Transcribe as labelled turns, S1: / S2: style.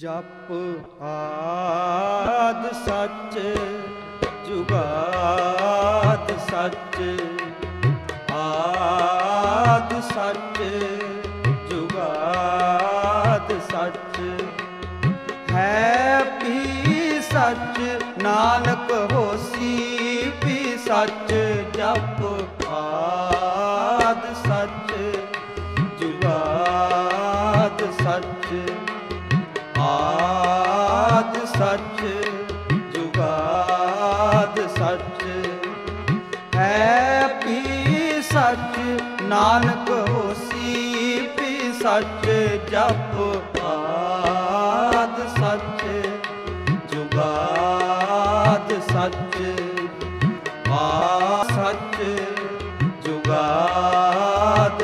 S1: ਜਪ ਆਦ ਸੱਚ, ਜੁਗਾਦ ਸੱਚ, ਆਦ ਸੱਚ, ਜੁਗਾਦ ਸੱਚ। ਹੈ ਵੀ ਸੱਚ, ਨਾਨਕ ਹੋਸੀ ਵੀ ਸੱਚ, ਜਪ ਆਦ ਸੱਚ, ਜੁਗਾਦ ਸੱਚ। ਆਦ ਸੱਚ, ਜੁਗਾਦ ਸੱਚ। ਹੈ ਪੀ ਸੱਚ, ਨਾਨਕ ਹੋਸੀ ਵੀ ਸੱਚ, ਜਪ ਆਦ ਸੱਚ, ਜੁਗਾਦ ਸੱਚ। ਆ ਸੱਚ, ਜੁਗਾਦ